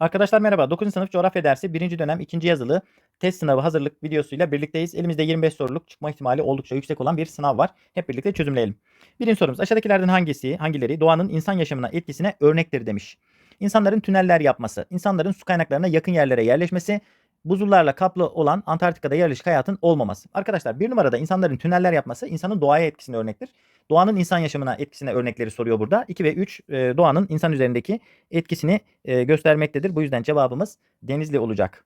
Arkadaşlar merhaba. 9. sınıf coğrafya dersi 1. dönem 2. yazılı test sınavı hazırlık videosuyla birlikteyiz. Elimizde 25 soruluk çıkma ihtimali oldukça yüksek olan bir sınav var. Hep birlikte çözümleyelim. Birinci sorumuz aşağıdakilerden hangisi, hangileri doğanın insan yaşamına etkisine örnektir demiş. İnsanların tüneller yapması, insanların su kaynaklarına yakın yerlere yerleşmesi, buzullarla kaplı olan Antarktika'da yerleşik hayatın olmaması. Arkadaşlar bir numarada insanların tüneller yapması insanın doğaya etkisine örnektir. Doğanın insan yaşamına etkisine örnekleri soruyor burada. 2 ve 3 e, doğanın insan üzerindeki etkisini e, göstermektedir. Bu yüzden cevabımız Denizli olacak.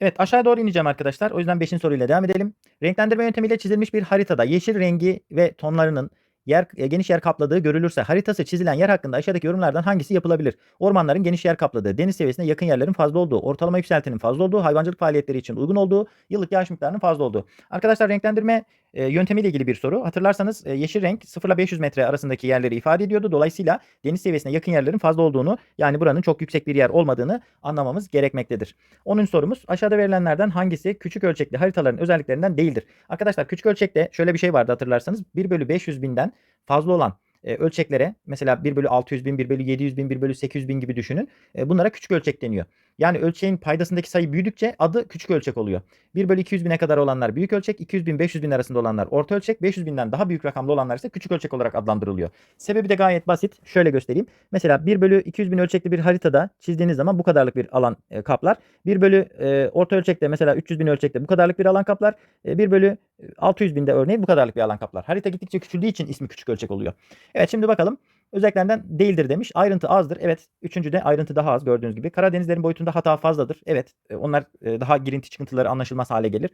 Evet aşağı doğru ineceğim arkadaşlar. O yüzden 5. soruyla devam edelim. Renklendirme yöntemiyle çizilmiş bir haritada yeşil rengi ve tonlarının yer e, geniş yer kapladığı görülürse haritası çizilen yer hakkında aşağıdaki yorumlardan hangisi yapılabilir? Ormanların geniş yer kapladığı, deniz seviyesine yakın yerlerin fazla olduğu, ortalama yükseltinin fazla olduğu, hayvancılık faaliyetleri için uygun olduğu, yıllık yağış miktarının fazla olduğu. Arkadaşlar renklendirme e, yöntemiyle ilgili bir soru. Hatırlarsanız e, yeşil renk 0 ile 500 metre arasındaki yerleri ifade ediyordu. Dolayısıyla deniz seviyesine yakın yerlerin fazla olduğunu yani buranın çok yüksek bir yer olmadığını anlamamız gerekmektedir. 10. sorumuz aşağıda verilenlerden hangisi küçük ölçekli haritaların özelliklerinden değildir? Arkadaşlar küçük ölçekte şöyle bir şey vardı hatırlarsanız 1 bölü 500 binden fazla olan e, ölçeklere mesela 1 bölü 600 bin, 1 bölü 700 bin, 1 bölü 800 bin gibi düşünün. E, bunlara küçük ölçek deniyor. Yani ölçeğin paydasındaki sayı büyüdükçe adı küçük ölçek oluyor. 1 bölü 200 bine kadar olanlar büyük ölçek, 200 bin 500 bin arasında olanlar orta ölçek, 500 binden daha büyük rakamlı olanlar ise küçük ölçek olarak adlandırılıyor. Sebebi de gayet basit. Şöyle göstereyim. Mesela 1 bölü 200 bin ölçekli bir haritada çizdiğiniz zaman bu kadarlık bir alan e, kaplar. 1 bölü e, orta ölçekte mesela 300 bin ölçekte bu kadarlık bir alan kaplar. E, 1 bölü 600 binde örneğin bu kadarlık bir alan kaplar. Harita gittikçe küçüldüğü için ismi küçük ölçek oluyor. Evet şimdi bakalım. Özelliklerinden değildir demiş. Ayrıntı azdır. Evet. Üçüncüde ayrıntı daha az gördüğünüz gibi. Karadenizlerin boyutunda hata fazladır. Evet. e, Onlar e, daha girinti çıkıntıları anlaşılmaz hale gelir.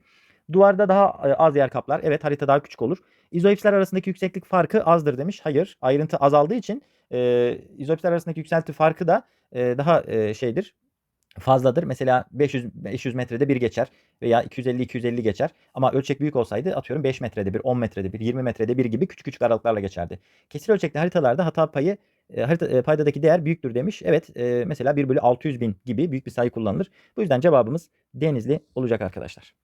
Duvarda daha e, az yer kaplar. Evet harita daha küçük olur. İzoipsler arasındaki yükseklik farkı azdır demiş. Hayır. Ayrıntı azaldığı için e, izoipsler arasındaki yükselti farkı da e, daha e, şeydir fazladır. Mesela 500 500 metrede bir geçer veya 250 250 geçer. Ama ölçek büyük olsaydı atıyorum 5 metrede bir, 10 metrede bir, 20 metrede bir gibi küçük küçük aralıklarla geçerdi. Kesir ölçekli haritalarda hata payı e, harita e, paydadaki değer büyüktür demiş. Evet, e, mesela 1 bölü 600 bin gibi büyük bir sayı kullanılır. Bu yüzden cevabımız Denizli olacak arkadaşlar.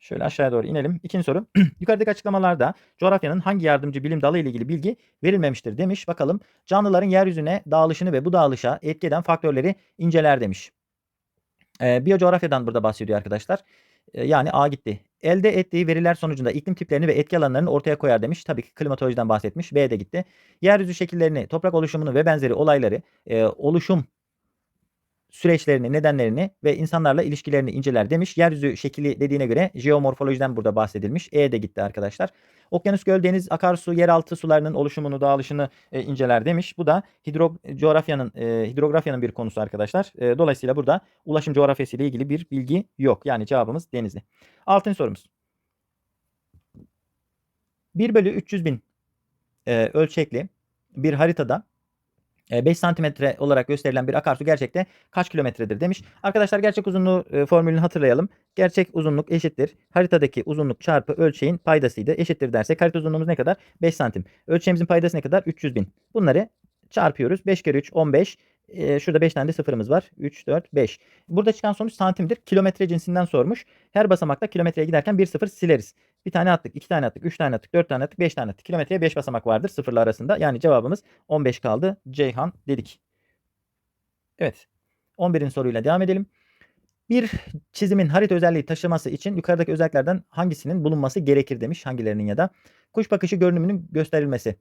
Şöyle aşağıya doğru inelim. İkinci soru. Yukarıdaki açıklamalarda coğrafyanın hangi yardımcı bilim dalı ile ilgili bilgi verilmemiştir demiş. Bakalım canlıların yeryüzüne dağılışını ve bu dağılışa etki eden faktörleri inceler demiş. E, biyocoğrafyadan burada bahsediyor arkadaşlar. Yani A gitti. Elde ettiği veriler sonucunda iklim tiplerini ve etki alanlarını ortaya koyar demiş. Tabii ki klimatolojiden bahsetmiş. B de gitti. Yeryüzü şekillerini, toprak oluşumunu ve benzeri olayları, oluşum süreçlerini, nedenlerini ve insanlarla ilişkilerini inceler demiş. Yeryüzü şekli dediğine göre jeomorfolojiden burada bahsedilmiş. E de gitti arkadaşlar. Okyanus, göl, deniz, akarsu, yeraltı sularının oluşumunu, dağılışını e, inceler demiş. Bu da hidro coğrafyanın e, hidrografyanın bir konusu arkadaşlar. E, dolayısıyla burada ulaşım coğrafyası ile ilgili bir bilgi yok. Yani cevabımız Denizli. Altıncı sorumuz. 1 bölü 300 bin e, ölçekli bir haritada 5 santimetre olarak gösterilen bir akarsu gerçekte kaç kilometredir demiş. Arkadaşlar gerçek uzunluğu e, formülünü hatırlayalım. Gerçek uzunluk eşittir. Haritadaki uzunluk çarpı ölçeğin paydasıydı. Eşittir dersek harita uzunluğumuz ne kadar? 5 santim. Ölçeğimizin paydası ne kadar? 300 bin. Bunları çarpıyoruz. 5 kere 3 15. Ee, şurada 5 tane de sıfırımız var. 3, 4, 5. Burada çıkan sonuç santimdir. Kilometre cinsinden sormuş. Her basamakta kilometreye giderken bir sıfır sileriz. Bir tane attık, iki tane attık, üç tane attık, dört tane attık, beş tane attık. Kilometreye 5 basamak vardır sıfırla arasında. Yani cevabımız 15 kaldı. Ceyhan dedik. Evet. 11. soruyla devam edelim. Bir çizimin harita özelliği taşıması için yukarıdaki özelliklerden hangisinin bulunması gerekir demiş. Hangilerinin ya da. Kuş bakışı görünümünün gösterilmesi.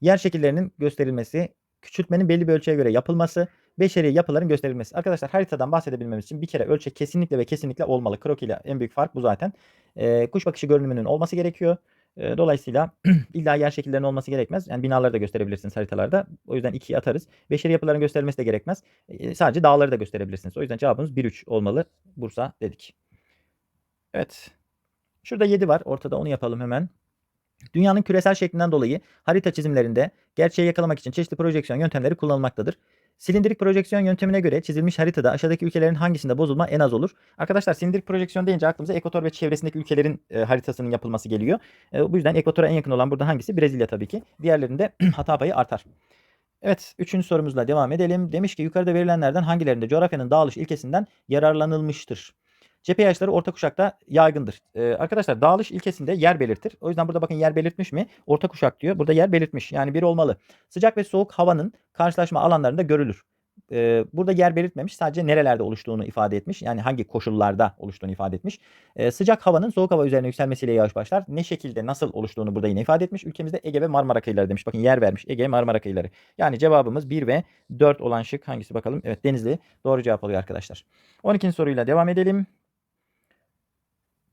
Yer şekillerinin gösterilmesi. Küçültmenin belli bir ölçüye göre yapılması. Beşeri yapıların gösterilmesi. Arkadaşlar haritadan bahsedebilmemiz için bir kere ölçek kesinlikle ve kesinlikle olmalı. Kroki ile en büyük fark bu zaten. Ee, kuş bakışı görünümünün olması gerekiyor. Ee, dolayısıyla illa yer şekillerinin olması gerekmez. Yani binaları da gösterebilirsiniz haritalarda. O yüzden 2'yi atarız. Beşeri yapıların gösterilmesi de gerekmez. Ee, sadece dağları da gösterebilirsiniz. O yüzden cevabımız 1-3 olmalı. Bursa dedik. Evet. Şurada 7 var. Ortada onu yapalım hemen. Dünyanın küresel şeklinden dolayı harita çizimlerinde gerçeği yakalamak için çeşitli projeksiyon yöntemleri kullanılmaktadır. Silindirik projeksiyon yöntemine göre çizilmiş haritada aşağıdaki ülkelerin hangisinde bozulma en az olur? Arkadaşlar silindirik projeksiyon deyince aklımıza ekvator ve çevresindeki ülkelerin e, haritasının yapılması geliyor. E, bu yüzden ekvatora en yakın olan burada hangisi? Brezilya tabii ki. Diğerlerinde hata payı artar. Evet, üçüncü sorumuzla devam edelim. Demiş ki yukarıda verilenlerden hangilerinde coğrafyanın dağılış ilkesinden yararlanılmıştır? Cephe yağışları orta kuşakta yaygındır. Ee, arkadaşlar dağılış ilkesinde yer belirtir. O yüzden burada bakın yer belirtmiş mi? Orta kuşak diyor. Burada yer belirtmiş. Yani bir olmalı. Sıcak ve soğuk havanın karşılaşma alanlarında görülür. e, burada yer belirtmemiş. Sadece nerelerde oluştuğunu ifade etmiş. Yani hangi koşullarda oluştuğunu ifade etmiş. E, sıcak havanın soğuk hava üzerine yükselmesiyle yağış başlar. Ne şekilde nasıl oluştuğunu burada yine ifade etmiş. Ülkemizde Ege ve Marmara kıyıları demiş. Bakın yer vermiş. Ege Marmara kıyıları. Yani cevabımız 1 ve 4 olan şık hangisi bakalım? Evet Denizli doğru cevap oluyor arkadaşlar. 12. soruyla devam edelim.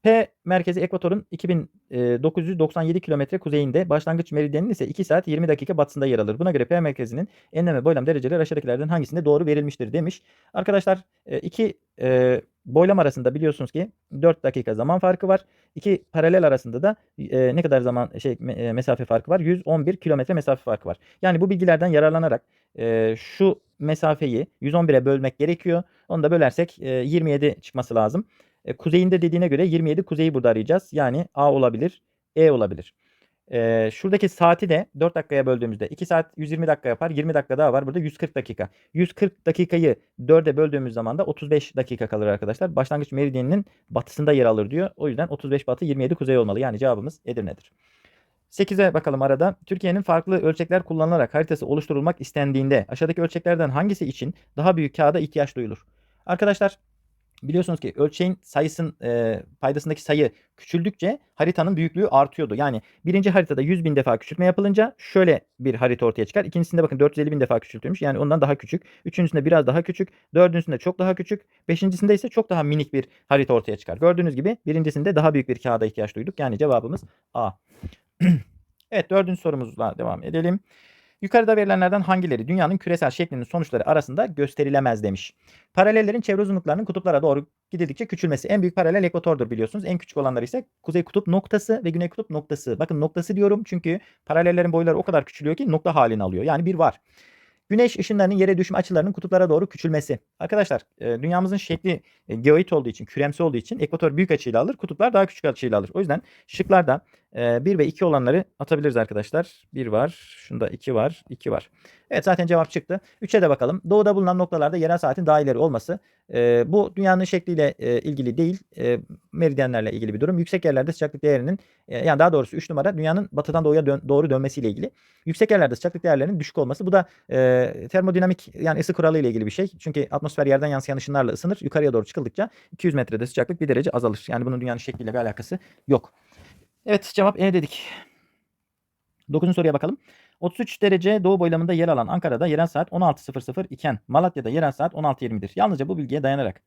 P merkezi ekvatorun 2997 kilometre kuzeyinde, başlangıç meridyenin ise 2 saat 20 dakika batısında yer alır. Buna göre P merkezinin enlem ve boylam dereceleri aşağıdakilerden hangisinde doğru verilmiştir demiş. Arkadaşlar e, iki e, boylam arasında biliyorsunuz ki 4 dakika zaman farkı var. İki paralel arasında da e, ne kadar zaman şey me- e, mesafe farkı var? 111 kilometre mesafe farkı var. Yani bu bilgilerden yararlanarak e, şu mesafeyi 111'e bölmek gerekiyor. Onu da bölersek e, 27 çıkması lazım. E, kuzeyinde dediğine göre 27 kuzeyi burada arayacağız. Yani A olabilir, E olabilir. E, şuradaki saati de 4 dakikaya böldüğümüzde 2 saat 120 dakika yapar. 20 dakika daha var. Burada 140 dakika. 140 dakikayı 4'e böldüğümüz zaman da 35 dakika kalır arkadaşlar. Başlangıç meridyeninin batısında yer alır diyor. O yüzden 35 batı 27 kuzey olmalı. Yani cevabımız Edirne'dir. 8'e bakalım arada. Türkiye'nin farklı ölçekler kullanılarak haritası oluşturulmak istendiğinde aşağıdaki ölçeklerden hangisi için daha büyük kağıda ihtiyaç duyulur? Arkadaşlar biliyorsunuz ki ölçeğin sayısın e, paydasındaki sayı küçüldükçe haritanın büyüklüğü artıyordu. Yani birinci haritada 100 bin defa küçültme yapılınca şöyle bir harita ortaya çıkar. İkincisinde bakın 450 bin defa küçültülmüş. Yani ondan daha küçük. Üçüncüsünde biraz daha küçük. Dördüncüsünde çok daha küçük. Beşincisinde ise çok daha minik bir harita ortaya çıkar. Gördüğünüz gibi birincisinde daha büyük bir kağıda ihtiyaç duyduk. Yani cevabımız A. evet dördüncü sorumuzla devam edelim. Yukarıda verilenlerden hangileri dünyanın küresel şeklinin sonuçları arasında gösterilemez demiş. Paralellerin çevre uzunluklarının kutuplara doğru gidildikçe küçülmesi. En büyük paralel ekvatordur biliyorsunuz. En küçük olanlar ise kuzey kutup noktası ve güney kutup noktası. Bakın noktası diyorum çünkü paralellerin boyları o kadar küçülüyor ki nokta halini alıyor. Yani bir var. Güneş ışınlarının yere düşme açılarının kutuplara doğru küçülmesi. Arkadaşlar e, dünyamızın şekli e, geoid olduğu için, küremsi olduğu için ekvator büyük açıyla alır, kutuplar daha küçük açıyla alır. O yüzden şıklarda e, 1 ve 2 olanları atabiliriz arkadaşlar. 1 var, şunda 2 var, 2 var. Evet zaten cevap çıktı. 3'e de bakalım. Doğuda bulunan noktalarda yerel saatin daha ileri olması. E, bu dünyanın şekliyle e, ilgili değil, e, meridyenlerle ilgili bir durum. Yüksek yerlerde sıcaklık değerinin, e, yani daha doğrusu 3 numara dünyanın batıdan doğuya dön- doğru dönmesiyle ilgili. Yüksek yerlerde sıcaklık değerlerinin düşük olması. Bu da e, termodinamik yani ısı kuralı ile ilgili bir şey. Çünkü atmosfer yerden yansıyan ışınlarla ısınır. Yukarıya doğru çıkıldıkça 200 metrede sıcaklık bir derece azalır. Yani bunun dünyanın şekliyle bir alakası yok. Evet cevap E dedik. 9. soruya bakalım. 33 derece doğu boylamında yer alan Ankara'da yerel saat 16.00 iken Malatya'da yerel saat 16.20'dir. Yalnızca bu bilgiye dayanarak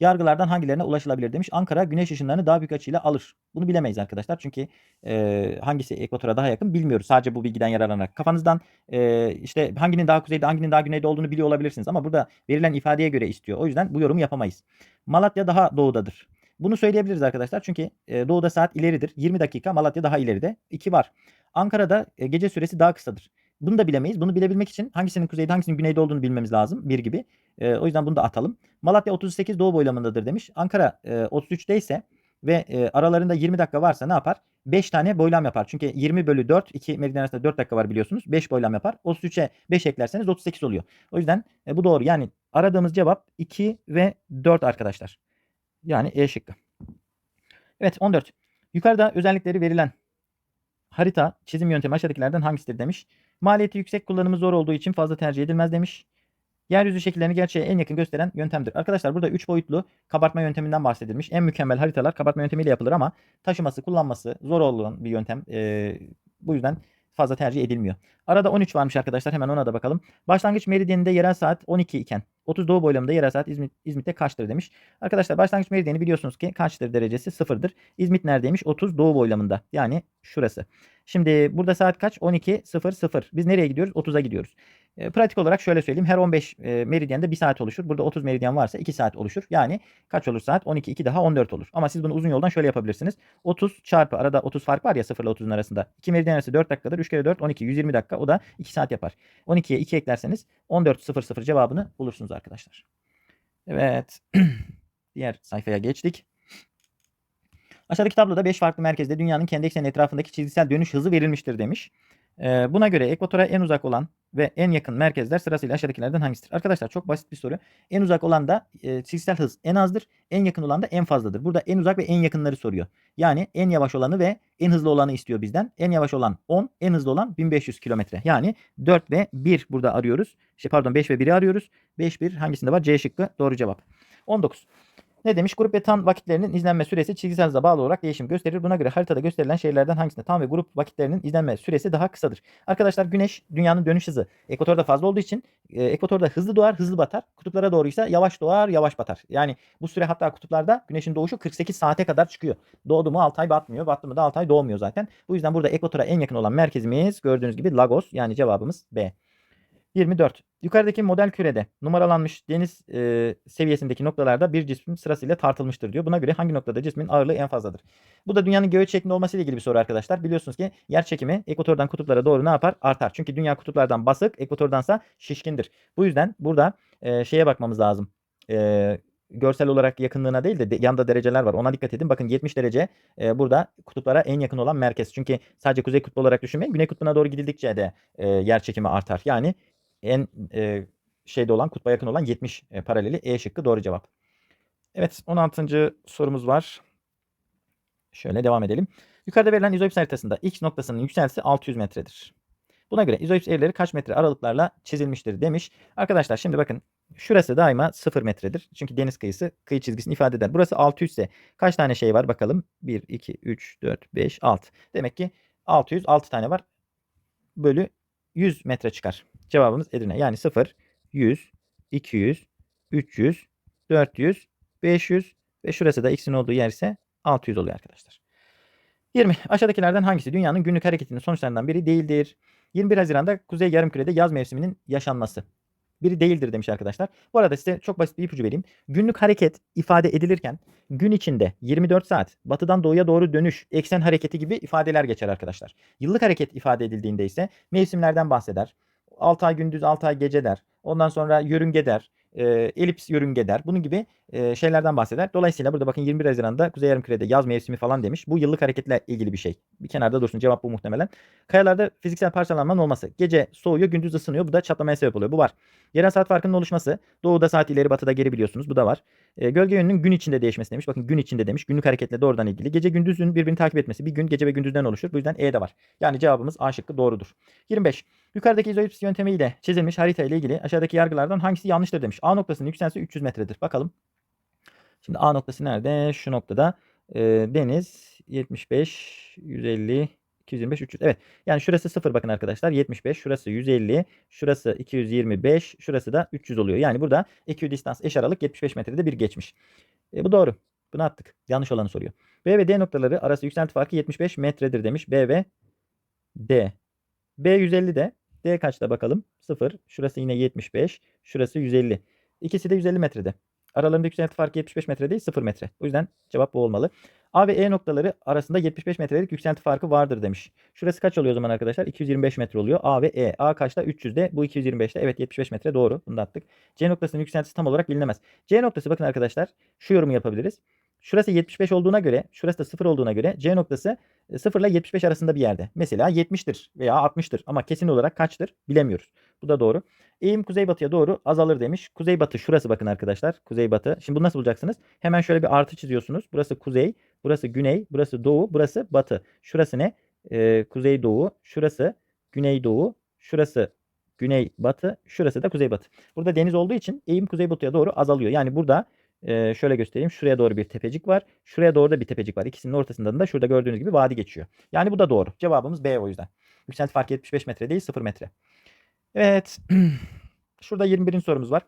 yargılardan hangilerine ulaşılabilir demiş. Ankara güneş ışınlarını daha büyük açıyla alır. Bunu bilemeyiz arkadaşlar. Çünkü e, hangisi ekvatora daha yakın bilmiyoruz. Sadece bu bilgiden yararlanarak. Kafanızdan e, işte hanginin daha kuzeyde hanginin daha güneyde olduğunu biliyor olabilirsiniz. Ama burada verilen ifadeye göre istiyor. O yüzden bu yorumu yapamayız. Malatya daha doğudadır. Bunu söyleyebiliriz arkadaşlar. Çünkü e, doğuda saat ileridir. 20 dakika Malatya daha ileride. 2 var. Ankara'da e, gece süresi daha kısadır. Bunu da bilemeyiz. Bunu bilebilmek için hangisinin kuzeyde hangisinin güneyde olduğunu bilmemiz lazım. Bir gibi. E, o yüzden bunu da atalım. Malatya 38 doğu boylamındadır demiş. Ankara e, 33'te ise ve e, aralarında 20 dakika varsa ne yapar? 5 tane boylam yapar. Çünkü 20 bölü 4, 2 meridyen arasında 4 dakika var biliyorsunuz. 5 boylam yapar. 33'e 5 eklerseniz 38 oluyor. O yüzden e, bu doğru. Yani aradığımız cevap 2 ve 4 arkadaşlar. Yani E şıkkı. Evet 14. Yukarıda özellikleri verilen harita çizim yöntemi aşağıdakilerden hangisidir demiş. Maliyeti yüksek kullanımı zor olduğu için fazla tercih edilmez demiş. Yeryüzü şekillerini gerçeğe en yakın gösteren yöntemdir. Arkadaşlar burada 3 boyutlu kabartma yönteminden bahsedilmiş. En mükemmel haritalar kabartma yöntemiyle yapılır ama taşıması, kullanması zor olan bir yöntem. Ee, bu yüzden fazla tercih edilmiyor. Arada 13 varmış arkadaşlar. Hemen ona da bakalım. Başlangıç meridyeninde yerel saat 12 iken 30 doğu boylamında yerel saat İzmit, İzmit'te kaçtır demiş. Arkadaşlar başlangıç meridyeni biliyorsunuz ki kaçtır derecesi sıfırdır. İzmit neredeymiş? 30 doğu boylamında. Yani şurası. Şimdi burada saat kaç? 12.00. Biz nereye gidiyoruz? 30'a gidiyoruz. Pratik olarak şöyle söyleyeyim. Her 15 e, meridyende 1 saat oluşur. Burada 30 meridyen varsa 2 saat oluşur. Yani kaç olur saat? 12, 2 daha 14 olur. Ama siz bunu uzun yoldan şöyle yapabilirsiniz. 30 çarpı arada 30 fark var ya 0 ile 30'un arasında. 2 meridyen arası 4 dakikadır. 3 kere 4 12 120 dakika. O da 2 saat yapar. 12'ye 2 eklerseniz 14.00 cevabını bulursunuz arkadaşlar. Evet. Diğer sayfaya geçtik. Aşağıdaki tabloda 5 farklı merkezde dünyanın kendi ekseni etrafındaki çizgisel dönüş hızı verilmiştir demiş. Ee, buna göre ekvatora en uzak olan ve en yakın merkezler sırasıyla aşağıdakilerden hangisidir? Arkadaşlar çok basit bir soru. En uzak olan da e, çizgisel hız en azdır. En yakın olan da en fazladır. Burada en uzak ve en yakınları soruyor. Yani en yavaş olanı ve en hızlı olanı istiyor bizden. En yavaş olan 10, en hızlı olan 1500 kilometre. Yani 4 ve 1 burada arıyoruz. Şey pardon 5 ve 1'i arıyoruz. 5 1 hangisinde var? C şıkkı doğru cevap. 19. Ne demiş? Grup ve vakitlerinin izlenme süresi çizgisel hıza bağlı olarak değişim gösterir. Buna göre haritada gösterilen şeylerden hangisinde tam ve grup vakitlerinin izlenme süresi daha kısadır? Arkadaşlar güneş dünyanın dönüş hızı ekvatorda fazla olduğu için e, ekvatorda hızlı doğar, hızlı batar. Kutuplara doğruysa yavaş doğar, yavaş batar. Yani bu süre hatta kutuplarda güneşin doğuşu 48 saate kadar çıkıyor. Doğdu mu 6 ay batmıyor, battı mı da 6 ay doğmuyor zaten. Bu yüzden burada ekvatora en yakın olan merkezimiz gördüğünüz gibi Lagos yani cevabımız B. 24. Yukarıdaki model kürede numaralanmış deniz e, seviyesindeki noktalarda bir cismin sırasıyla tartılmıştır diyor. Buna göre hangi noktada cismin ağırlığı en fazladır? Bu da dünyanın göğe şeklinde olması ile ilgili bir soru arkadaşlar. Biliyorsunuz ki yer çekimi ekvatordan kutuplara doğru ne yapar? Artar. Çünkü dünya kutuplardan basık, ekvatordansa şişkindir. Bu yüzden burada e, şeye bakmamız lazım. E, görsel olarak yakınlığına değil de, de yanda dereceler var. Ona dikkat edin. Bakın 70 derece e, burada kutuplara en yakın olan merkez. Çünkü sadece kuzey kutbu olarak düşünmeyin. Güney kutbuna doğru gidildikçe de e, yer çekimi artar. Yani en e, şeyde olan kutba yakın olan 70 e, paraleli E şıkkı doğru cevap. Evet 16. sorumuz var. Şöyle devam edelim. Yukarıda verilen izoips haritasında X noktasının yükseltisi 600 metredir. Buna göre izoips evleri kaç metre aralıklarla çizilmiştir demiş. Arkadaşlar şimdi bakın şurası daima 0 metredir. Çünkü deniz kıyısı kıyı çizgisini ifade eder. Burası 600 ise kaç tane şey var bakalım. 1, 2, 3, 4, 5, 6. Demek ki 600 6 tane var. Bölü 100 metre çıkar. Cevabımız Edirne. Yani 0, 100, 200, 300, 400, 500 ve şurası da x'in olduğu yer ise 600 oluyor arkadaşlar. 20. Aşağıdakilerden hangisi dünyanın günlük hareketinin sonuçlarından biri değildir? 21 Haziran'da Kuzey Yarımküre'de yaz mevsiminin yaşanması. Biri değildir demiş arkadaşlar. Bu arada size çok basit bir ipucu vereyim. Günlük hareket ifade edilirken gün içinde 24 saat batıdan doğuya doğru dönüş, eksen hareketi gibi ifadeler geçer arkadaşlar. Yıllık hareket ifade edildiğinde ise mevsimlerden bahseder. 6 ay gündüz 6 ay gece der. Ondan sonra yörünge der. E, elips yörünge der. Bunun gibi e, şeylerden bahseder. Dolayısıyla burada bakın 21 Haziran'da Kuzey Yarımküre'de yaz mevsimi falan demiş. Bu yıllık hareketle ilgili bir şey. Bir kenarda dursun. Cevap bu muhtemelen. Kayalarda fiziksel parçalanmanın olması. Gece soğuyor, gündüz ısınıyor. Bu da çatlamaya sebep oluyor. Bu var. Yerel saat farkının oluşması. Doğuda saat ileri, batıda geri biliyorsunuz. Bu da var. E, gölge yönünün gün içinde değişmesi demiş. Bakın gün içinde demiş. Günlük hareketle doğrudan ilgili. Gece gündüzün birbirini takip etmesi. Bir gün gece ve gündüzden oluşur. Bu yüzden E de var. Yani cevabımız A şıkkı doğrudur. 25. Yukarıdaki izoips yöntemiyle çizilmiş harita ile ilgili aşağıdaki yargılardan hangisi yanlıştır demiş. A noktasının yükseltisi 300 metredir. Bakalım. Şimdi A noktası nerede? Şu noktada. E, deniz 75, 150, 225, 300. Evet. Yani şurası 0 bakın arkadaşlar. 75. Şurası 150. Şurası 225. Şurası da 300 oluyor. Yani burada ekvidistans eş aralık 75 metrede bir geçmiş. E, bu doğru. Bunu attık. Yanlış olanı soruyor. B ve D noktaları arası yükselti farkı 75 metredir demiş. B ve D. B 150 de. D kaçta bakalım? 0. Şurası yine 75. Şurası 150. İkisi de 150 metrede. Aralarında yükselti farkı 75 metre değil 0 metre. O yüzden cevap bu olmalı. A ve E noktaları arasında 75 metrelik yükselti farkı vardır demiş. Şurası kaç oluyor o zaman arkadaşlar? 225 metre oluyor. A ve E. A kaçta? 300'de. Bu 225'te. Evet 75 metre doğru. Bunu da attık. C noktasının yükseltisi tam olarak bilinemez. C noktası bakın arkadaşlar şu yorumu yapabiliriz. Şurası 75 olduğuna göre, şurası da 0 olduğuna göre C noktası 0 ile 75 arasında bir yerde. Mesela 70'tir veya 60'tır ama kesin olarak kaçtır bilemiyoruz. Bu da doğru. Eğim kuzeybatıya doğru azalır demiş. Kuzeybatı şurası bakın arkadaşlar. Kuzeybatı. Şimdi bunu nasıl bulacaksınız? Hemen şöyle bir artı çiziyorsunuz. Burası kuzey, burası güney, burası doğu, burası batı. Şurası ne? Ee, kuzey doğu, şurası güney doğu, şurası güney batı, şurası da kuzeybatı. Burada deniz olduğu için eğim kuzeybatıya doğru azalıyor. Yani burada ee, şöyle göstereyim. Şuraya doğru bir tepecik var. Şuraya doğru da bir tepecik var. İkisinin ortasından da şurada gördüğünüz gibi vadi geçiyor. Yani bu da doğru. Cevabımız B o yüzden. Yükselti farkı 75 metre değil 0 metre. Evet. Şurada 21. sorumuz var.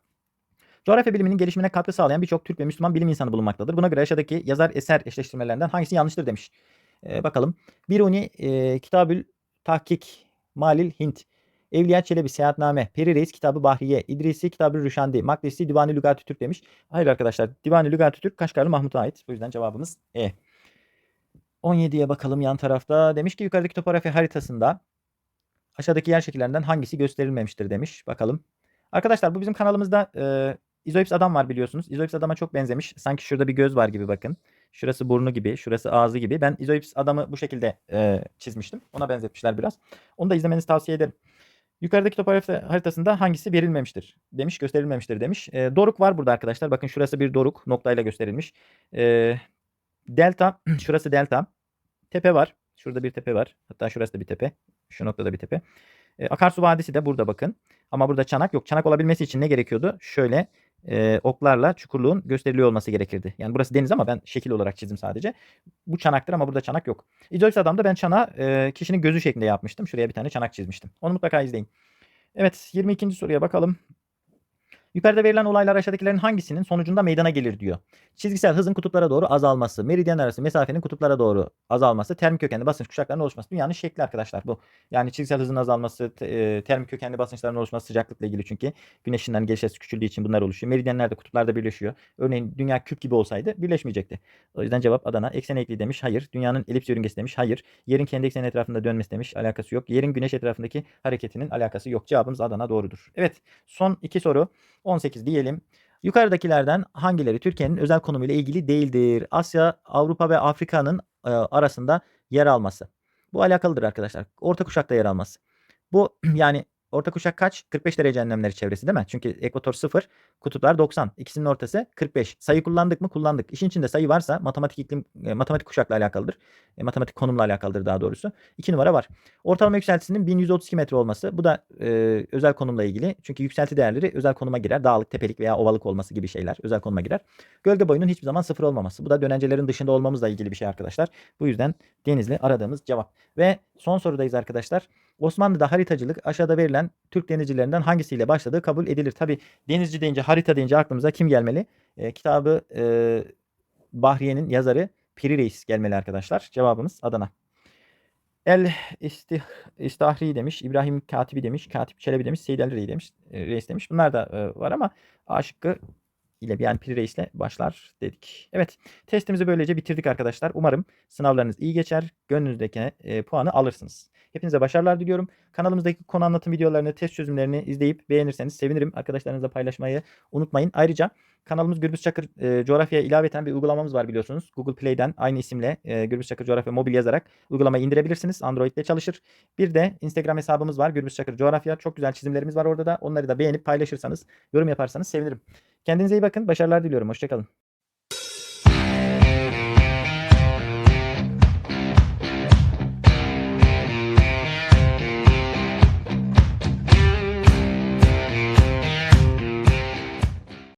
Coğrafya biliminin gelişimine katkı sağlayan birçok Türk ve Müslüman bilim insanı bulunmaktadır. Buna göre aşağıdaki yazar eser eşleştirmelerinden hangisi yanlıştır demiş. Ee, bakalım. Biruni e, Kitabül Tahkik Malil Hint. Evliya Çelebi Seyahatname, Peri Reis Kitabı Bahriye, İdrisi Kitabı Rüşandi, Makdisi Divani Lügat-ı Türk demiş. Hayır arkadaşlar Divani Lügat-ı Türk Kaşgarlı Mahmut'a ait. Bu yüzden cevabımız E. 17'ye bakalım yan tarafta. Demiş ki yukarıdaki topografya haritasında aşağıdaki yer şekillerinden hangisi gösterilmemiştir demiş. Bakalım. Arkadaşlar bu bizim kanalımızda e, izoips adam var biliyorsunuz. İzoips adama çok benzemiş. Sanki şurada bir göz var gibi bakın. Şurası burnu gibi, şurası ağzı gibi. Ben izoips adamı bu şekilde e, çizmiştim. Ona benzetmişler biraz. Onu da izlemenizi tavsiye ederim. Yukarıdaki topografi haritasında hangisi verilmemiştir demiş, gösterilmemiştir demiş. E, doruk var burada arkadaşlar. Bakın şurası bir doruk noktayla gösterilmiş. E, delta, şurası delta. Tepe var. Şurada bir tepe var. Hatta şurası da bir tepe. Şu noktada bir tepe. E, Akarsu Vadisi de burada bakın. Ama burada çanak yok. Çanak olabilmesi için ne gerekiyordu? Şöyle e, oklarla çukurluğun gösteriliyor olması gerekirdi. Yani burası deniz ama ben şekil olarak çizdim sadece. Bu çanaktır ama burada çanak yok. İzolis adamda ben çanağı e, kişinin gözü şeklinde yapmıştım. Şuraya bir tane çanak çizmiştim. Onu mutlaka izleyin. Evet 22. soruya bakalım. Yukarıda verilen olaylar aşağıdakilerin hangisinin sonucunda meydana gelir diyor. Çizgisel hızın kutuplara doğru azalması, meridyen arası mesafenin kutuplara doğru azalması, termik kökenli basınç kuşaklarının oluşması. Dünyanın şekli arkadaşlar bu. Yani çizgisel hızın azalması, e, termik kökenli basınçların oluşması sıcaklıkla ilgili çünkü güneş gelişmesi küçüldüğü için bunlar oluşuyor. Meridyenler de kutuplarda birleşiyor. Örneğin dünya küp gibi olsaydı birleşmeyecekti. O yüzden cevap Adana. Eksen eğikliği demiş. Hayır. Dünyanın elips yörüngesi demiş. Hayır. Yerin kendi ekseni etrafında dönmesi demiş. Alakası yok. Yerin güneş etrafındaki hareketinin alakası yok. Cevabımız Adana doğrudur. Evet. Son iki soru. 18 diyelim. Yukarıdakilerden hangileri Türkiye'nin özel konumuyla ilgili değildir? Asya, Avrupa ve Afrika'nın e, arasında yer alması. Bu alakalıdır arkadaşlar. Orta kuşakta yer alması. Bu yani orta kuşak kaç? 45 derece enlemleri çevresi değil mi? Çünkü ekvator 0, kutuplar 90. İkisinin ortası 45. Sayı kullandık mı? Kullandık. İşin içinde sayı varsa matematik iklim, e, matematik kuşakla alakalıdır. E, matematik konumla alakalıdır daha doğrusu. 2 numara var. Ortalama yükseltisinin 1132 metre olması. Bu da e, özel konumla ilgili. Çünkü yükselti değerleri özel konuma girer. Dağlık, tepelik veya ovalık olması gibi şeyler özel konuma girer. Gölge boyunun hiçbir zaman sıfır olmaması. Bu da dönencelerin dışında olmamızla ilgili bir şey arkadaşlar. Bu yüzden Denizli aradığımız cevap. Ve son sorudayız arkadaşlar. Osmanlı'da haritacılık aşağıda verilen Türk denizcilerinden hangisiyle başladığı kabul edilir. Tabi denizci deyince harita deyince aklımıza kim gelmeli? E, kitabı e, Bahriye'nin yazarı Piri Reis gelmeli arkadaşlar. Cevabımız Adana. El istih, İstahri demiş, İbrahim Katibi demiş, Katip Çelebi demiş, Seyyid Ali Rey demiş, e, Reis demiş. Bunlar da e, var ama A şıkkı ile yani Piri Reis'le başlar dedik. Evet testimizi böylece bitirdik arkadaşlar. Umarım sınavlarınız iyi geçer. Gönlünüzdeki e, puanı alırsınız. Hepinize başarılar diliyorum. Kanalımızdaki konu anlatım videolarını, test çözümlerini izleyip beğenirseniz sevinirim. Arkadaşlarınızla paylaşmayı unutmayın. Ayrıca kanalımız Gürbüz Çakır e, coğrafyaya ilaveten bir uygulamamız var biliyorsunuz. Google Play'den aynı isimle e, Gürbüz Çakır coğrafya mobil yazarak uygulamayı indirebilirsiniz. Android'de çalışır. Bir de Instagram hesabımız var Gürbüz Çakır coğrafya. Çok güzel çizimlerimiz var orada da. Onları da beğenip paylaşırsanız, yorum yaparsanız sevinirim. Kendinize iyi bakın. Başarılar diliyorum. Hoşçakalın.